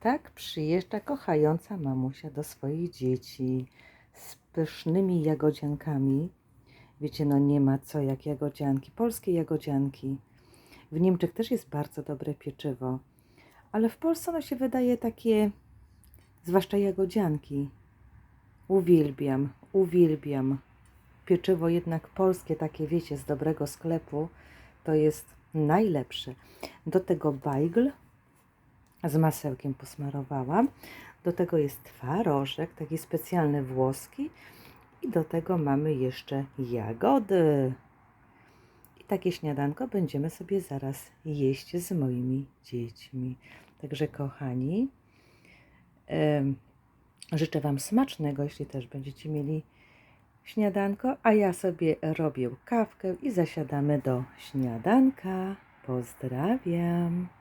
Tak przyjeżdża kochająca mamusia do swoich dzieci z pysznymi jagodziankami. Wiecie, no nie ma co jak jagodzianki, polskie jagodzianki. W Niemczech też jest bardzo dobre pieczywo, ale w Polsce ono się wydaje takie, zwłaszcza jagodzianki. Uwielbiam, uwielbiam. Pieczywo jednak polskie, takie wiecie, z dobrego sklepu, to jest najlepsze. Do tego bajgl z masełkiem posmarowałam. Do tego jest twarożek, taki specjalny włoski. I do tego mamy jeszcze jagody. I takie śniadanko będziemy sobie zaraz jeść z moimi dziećmi. Także kochani, życzę Wam smacznego, jeśli też będziecie mieli śniadanko, a ja sobie robię kawkę i zasiadamy do śniadanka. Pozdrawiam.